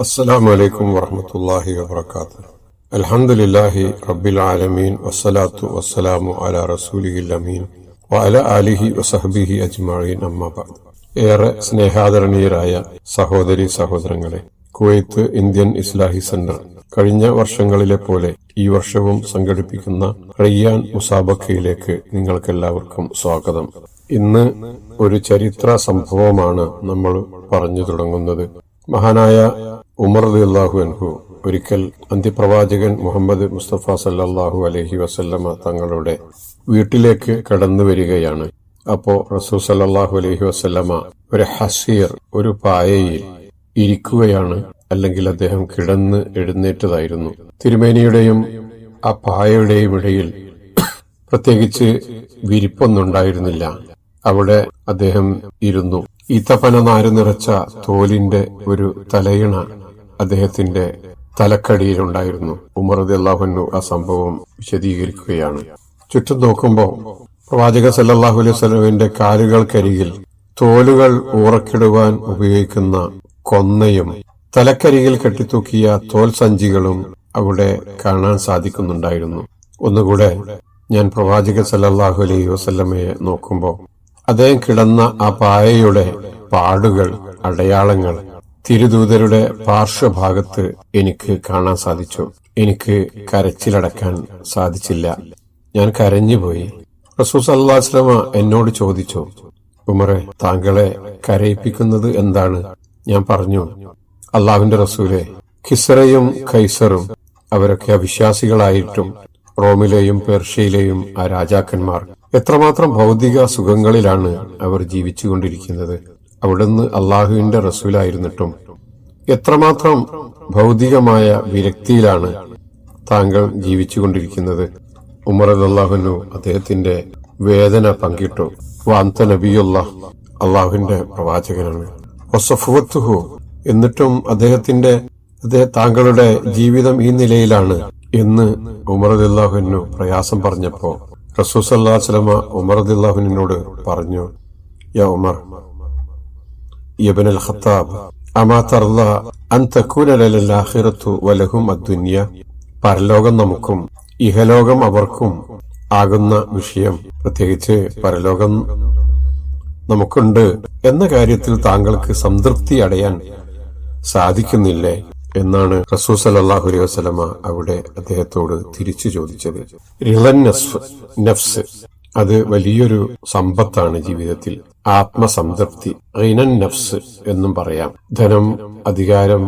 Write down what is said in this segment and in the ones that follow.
അസ്സലാമു അലൈക്കും വറഹമത്തല്ലാഹി വാത്ത അൽഹംദുലില്ലാഹി റബ്ബിൽ ആലമീൻ. വസ്സലാത്തു വസ്സലാമു അല റസൂലി അമീൻ. അല ആലിഹി വസഹബിഹി അജ്മഈൻ. അമ്മാ ഏറെ സ്നേഹാദരണീയരായ സഹോദരി സഹോദരങ്ങളെ കുവൈത്ത് ഇന്ത്യൻ ഇസ്ലാഹി സെന്റർ കഴിഞ്ഞ വർഷങ്ങളിലെ പോലെ ഈ വർഷവും സംഘടിപ്പിക്കുന്ന റയ്യാൻ മുസാബക്കയിലേക്ക് നിങ്ങൾക്കെല്ലാവർക്കും സ്വാഗതം. ഇന്ന് ഒരു ചരിത്ര സംഭവമാണ് നമ്മൾ പറഞ്ഞു തുടങ്ങുന്നത്. മഹാനായ ഉമർ അള്ളാഹു അൻഹു ഒരിക്കൽ അന്ത്യപ്രവാചകൻ മുഹമ്മദ് മുസ്തഫ സല്ലാഹു അലഹി വസല്ലമ തങ്ങളുടെ വീട്ടിലേക്ക് കടന്നു വരികയാണ്. അപ്പോ റസൂൽ സല്ലാഹു അലഹി വസല്ലമ ഒരു ഹസീർ ഒരു പായയിൽ ഇരിക്കുകയാണ്. അല്ലെങ്കിൽ അദ്ദേഹം കിടന്ന് എഴുന്നേറ്റതായിരുന്നു. തിരുമേനിയുടെയും ആ പായയുടെയും ഇടയിൽ പ്രത്യേകിച്ച് വിരിപ്പൊന്നുണ്ടായിരുന്നില്ല. അവിടെ അദ്ദേഹം ഇരുന്നു. ഈത്തപ്പന നാര് നിറച്ച തോലിന്റെ ഒരു തലയിണ അദ്ദേഹത്തിന്റെ തലക്കടിയിലുണ്ടായിരുന്നു. ഉമർ അള്ളാഹുനു ആ സംഭവം വിശദീകരിക്കുകയാണ്. ചുറ്റും നോക്കുമ്പോൾ പ്രവാചക സല്ലാഹു അലൈഹി സ്വലമിന്റെ കാലുകൾക്കരികിൽ തോലുകൾ ഊറക്കിടുവാൻ ഉപയോഗിക്കുന്ന കൊന്നയും തലക്കരികിൽ കെട്ടിത്തൂക്കിയ തോൽ സഞ്ചികളും അവിടെ കാണാൻ സാധിക്കുന്നുണ്ടായിരുന്നു. ഒന്നുകൂടെ ഞാൻ പ്രവാചക സല്ലാഹു അലൈഹി വസല്ലമയെ നോക്കുമ്പോൾ അദ്ദേഹം കിടന്ന ആ പായയുടെ പാടുകൾ അടയാളങ്ങൾ തിരുദൂതരുടെ പാർശ്വഭാഗത്ത് എനിക്ക് കാണാൻ സാധിച്ചു. എനിക്ക് കരച്ചിലടക്കാൻ സാധിച്ചില്ല. ഞാൻ കരഞ്ഞുപോയി. റസൂസ് അല്ലാസ്ലമ എന്നോട് ചോദിച്ചു ഉമറെ താങ്കളെ കരയിപ്പിക്കുന്നത് എന്താണ്? ഞാൻ പറഞ്ഞു അള്ളാഹുവിന്റെ റസൂലെ ഖിസറയും ഖൈസറും അവരൊക്കെ അവിശ്വാസികളായിട്ടും റോമിലെയും പേർഷ്യയിലെയും ആ രാജാക്കന്മാർ എത്രമാത്രം ഭൗതിക സുഖങ്ങളിലാണ് അവർ ജീവിച്ചുകൊണ്ടിരിക്കുന്നത്? അവിടുന്ന് അള്ളാഹുവിന്റെ റസൂലായിരുന്നിട്ടും എത്രമാത്രം ഭൗതികമായ വിരക്തിയിലാണ് താങ്കൾ ജീവിച്ചുകൊണ്ടിരിക്കുന്നത്? ഉമർ അള്ളാഹുനു അദ്ദേഹത്തിന്റെ വേദന പങ്കിട്ടു. വാന്ത നബിയുള്ള അള്ളാഹുവിന്റെ പ്രവാചകനാണ്. ഒസഫുവത്തുഹു എന്നിട്ടും അദ്ദേഹത്തിന്റെ അദ്ദേഹം താങ്കളുടെ ജീവിതം ഈ നിലയിലാണ് എന്ന് ഉമർ അള്ളാഹുനു പ്രയാസം പറഞ്ഞപ്പോ റസൂസല്ലാസ്ലമ ഉമർ അദ്ദേഹിനോട് പറഞ്ഞു യാ ഉമർ യബൻ ഖത്താബ് അമാ അൻ വലഹും പരലോകം നമുക്കും ഇഹലോകം അവർക്കും ആകുന്ന വിഷയം. പ്രത്യേകിച്ച് പരലോകം നമുക്കുണ്ട് എന്ന കാര്യത്തിൽ താങ്കൾക്ക് സംതൃപ്തി അടയാൻ സാധിക്കുന്നില്ലേ? എന്നാണ് റസൂൽ സല്ലല്ലാഹു അലൈഹി വസ്ലമ അവിടെ അദ്ദേഹത്തോട് തിരിച്ചു ചോദിച്ചത്. നഫ്സ് അത് വലിയൊരു സമ്പത്താണ് ജീവിതത്തിൽ. ആത്മസംതൃപ്തി റിനൻ നഫ്സ് എന്നും പറയാം. ധനം അധികാരം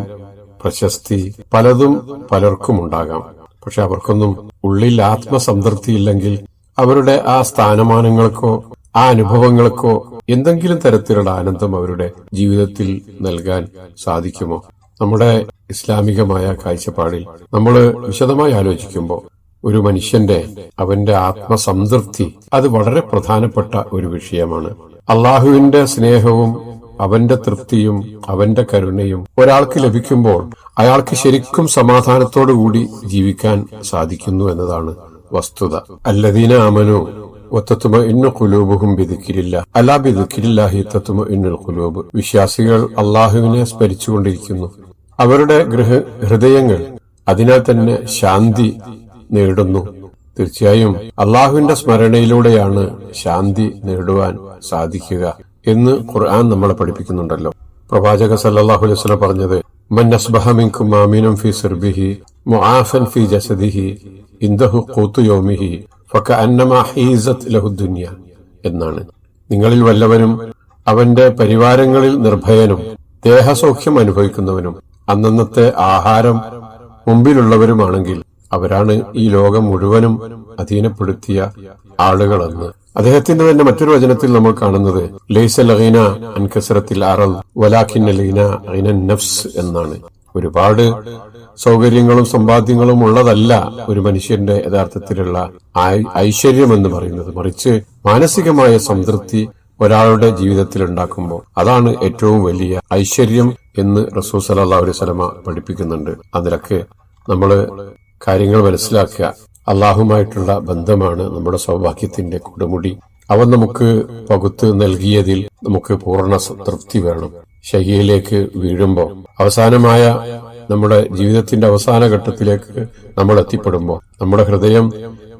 പ്രശസ്തി പലതും പലർക്കും ഉണ്ടാകാം പക്ഷെ അവർക്കൊന്നും ഉള്ളിൽ ആത്മസംതൃപ്തി ഇല്ലെങ്കിൽ അവരുടെ ആ സ്ഥാനമാനങ്ങൾക്കോ ആ അനുഭവങ്ങൾക്കോ എന്തെങ്കിലും തരത്തിലുള്ള ആനന്ദം അവരുടെ ജീവിതത്തിൽ നൽകാൻ സാധിക്കുമോ? നമ്മുടെ ഇസ്ലാമികമായ കാഴ്ചപ്പാടിൽ നമ്മൾ വിശദമായി ആലോചിക്കുമ്പോൾ ഒരു മനുഷ്യന്റെ അവന്റെ ആത്മസംതൃപ്തി അത് വളരെ പ്രധാനപ്പെട്ട ഒരു വിഷയമാണ്. അള്ളാഹുവിന്റെ സ്നേഹവും അവന്റെ തൃപ്തിയും അവന്റെ കരുണയും ഒരാൾക്ക് ലഭിക്കുമ്പോൾ അയാൾക്ക് ശരിക്കും സമാധാനത്തോടുകൂടി ജീവിക്കാൻ സാധിക്കുന്നു എന്നതാണ് വസ്തുത. അല്ലദീന അമനു ഒത്തത്തുമ ഇന്ന കുലൂബുഹും വിധിക്കില്ല അല്ലാ വിധിക്കില്ല തത്തുമ ഇന്നുൽ കുലൂബ് വിശ്വാസികൾ അള്ളാഹുവിനെ സ്മരിച്ചുകൊണ്ടിരിക്കുന്നു. അവരുടെ ഗൃഹ ഹൃദയങ്ങൾ അതിനാൽ തന്നെ ശാന്തി നേടുന്നു. തീർച്ചയായും അള്ളാഹുവിന്റെ സ്മരണയിലൂടെയാണ് ശാന്തി നേടുവാൻ സാധിക്കുക എന്ന് ഖുർആൻ നമ്മളെ പഠിപ്പിക്കുന്നുണ്ടല്ലോ. പ്രവാചക സല്ലാഹു അലൈഹി പറഞ്ഞത് മുആഫൻ ജസദിഹി ഇന്ദഹു എന്നാണ്. നിങ്ങളിൽ വല്ലവനും അവന്റെ പരിവാരങ്ങളിൽ നിർഭയനും ദേഹസൗഖ്യം അനുഭവിക്കുന്നവനും അന്നന്നത്തെ ആഹാരം മുമ്പിലുള്ളവരുമാണെങ്കിൽ അവരാണ് ഈ ലോകം മുഴുവനും അധീനപ്പെടുത്തിയ ആളുകളെന്ന്. അദ്ദേഹത്തിന്റെ തന്നെ മറ്റൊരു വചനത്തിൽ നമ്മൾ കാണുന്നത് ലൈസ ലഹീന അൻകസറത്തിൽ അറൽ വലാഖിൻ ലീന നഫ്സ് എന്നാണ്. ഒരുപാട് സൗകര്യങ്ങളും സമ്പാദ്യങ്ങളും ഉള്ളതല്ല ഒരു മനുഷ്യന്റെ യഥാർത്ഥത്തിലുള്ള ഐശ്വര്യം എന്ന് പറയുന്നത്. മറിച്ച് മാനസികമായ സംതൃപ്തി ഒരാളുടെ ജീവിതത്തിൽ ഉണ്ടാക്കുമ്പോൾ അതാണ് ഏറ്റവും വലിയ ഐശ്വര്യം എന്ന് റസൂൽ സലാ അലൈഹി സ്വലമ പഠിപ്പിക്കുന്നുണ്ട്. അതിലൊക്കെ നമ്മൾ കാര്യങ്ങൾ മനസ്സിലാക്കുക. അള്ളാഹുമായിട്ടുള്ള ബന്ധമാണ് നമ്മുടെ സൗഭാഗ്യത്തിന്റെ കൊടുമുടി. അവൻ നമുക്ക് പകുത്ത് നൽകിയതിൽ നമുക്ക് പൂർണ തൃപ്തി വേണം. ശൈലിയിലേക്ക് വീഴുമ്പോൾ അവസാനമായ നമ്മുടെ ജീവിതത്തിന്റെ അവസാന ഘട്ടത്തിലേക്ക് നമ്മൾ എത്തിപ്പെടുമ്പോൾ നമ്മുടെ ഹൃദയം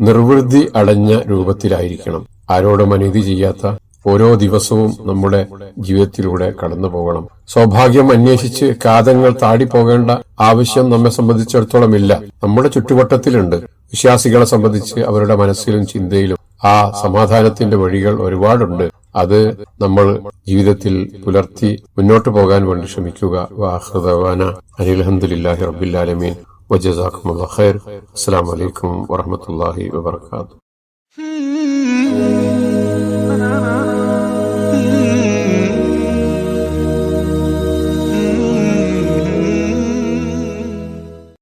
നിർവൃതി അടഞ്ഞ രൂപത്തിലായിരിക്കണം. ആരോടും അനീതി ചെയ്യാത്ത ഓരോ ദിവസവും നമ്മുടെ ജീവിതത്തിലൂടെ കടന്നു പോകണം. സൗഭാഗ്യം അന്വേഷിച്ച് കാതങ്ങൾ താടിപ്പോകേണ്ട ആവശ്യം നമ്മെ സംബന്ധിച്ചിടത്തോളം ഇല്ല നമ്മുടെ ചുറ്റുവട്ടത്തിലുണ്ട്. വിശ്വാസികളെ സംബന്ധിച്ച് അവരുടെ മനസ്സിലും ചിന്തയിലും ആ സമാധാനത്തിന്റെ വഴികൾ ഒരുപാടുണ്ട്. അത് നമ്മൾ ജീവിതത്തിൽ പുലർത്തി മുന്നോട്ട് പോകാൻ വേണ്ടി ശ്രമിക്കുക. വാഹൃദവാന അനിൽഹമുല്ലാഹി റബ്ബില്ലാലമീൻ വജസാഖുമുല്ലാ ഖൈർ. അസ്സലാമു അലൈക്കും വറഹ്മത്തുള്ളാഹി വബർക്കാത്തു Hmm.